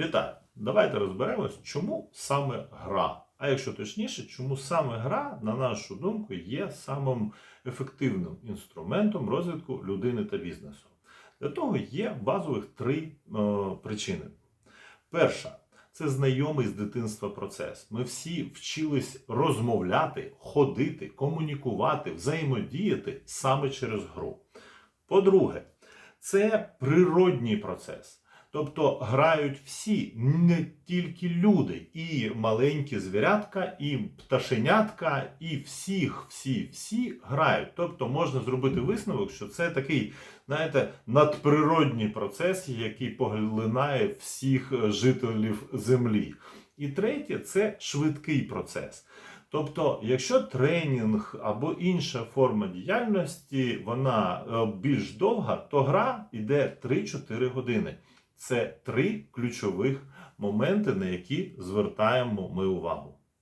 Вітаю! Давайте розберемось, чому саме гра. А якщо точніше, чому саме гра, на нашу думку, є самим ефективним інструментом розвитку людини та бізнесу. Для того є базових три е, причини. Перша це знайомий з дитинства процес. Ми всі вчились розмовляти, ходити, комунікувати, взаємодіяти саме через гру. По-друге, це природній процес. Тобто грають всі, не тільки люди, і маленькі звірятка, і пташенятка, і всіх, всі, всі грають. Тобто можна зробити висновок, що це такий, знаєте, надприродній процес, який поглинає всіх жителів землі. І третє це швидкий процес. Тобто, якщо тренінг або інша форма діяльності, вона е, більш довга, то гра йде 3-4 години. Це три ключових моменти, на які звертаємо ми увагу.